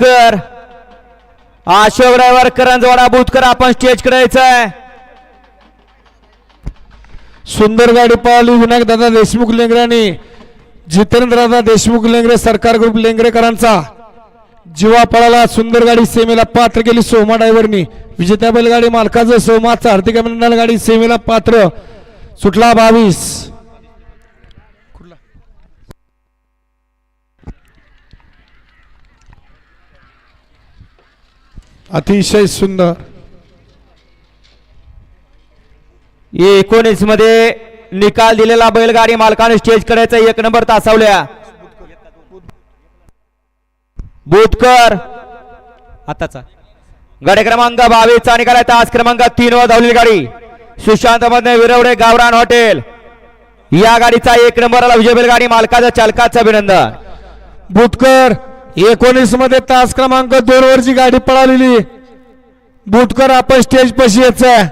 कर. अशोक ड्रायव्हर करंजवाडा बुतकर आपण स्टेज करायचंय सुंदर गाडी पळाली विनायक दादा देशमुख लेंगऱ्याने. जितेंद्र दादा देशमुख लेंगरे सरकार ग्रुप लेंगरेकरांचा. जीवा पळाला सुंदर गाडी सेमीला पात्र केली सोमा ड्रायव्हरनी. विजेत्या बैलगाडी मालकाचं सोमाचा हार्दिक अभिनंदन गाडी सेमीला पात्र. सुटला बावीस. अतिशय सुंदर. एकोणीसमध्ये निकाल दिलेला बैलगाडी मालकाने स्टेज करायचा एक नंबर तासावल्या. बुतकर आताचा. गाडी क्रमांक बावीसचा निकाल आहे तास क्रमांक तीन वर धावलेली गाडी. सुशांत मध्ये विरवडे गावरान हॉटेल. या गाडीचा एक नंबरला विजय बैलगाडी मालकाचा चालकाचं अभिनंदन. बुटकर. एकोणीसमध्ये तास क्रमांक दोन वरची गाडी पळालेली. बुटकर आपण स्टेज पशी यायचं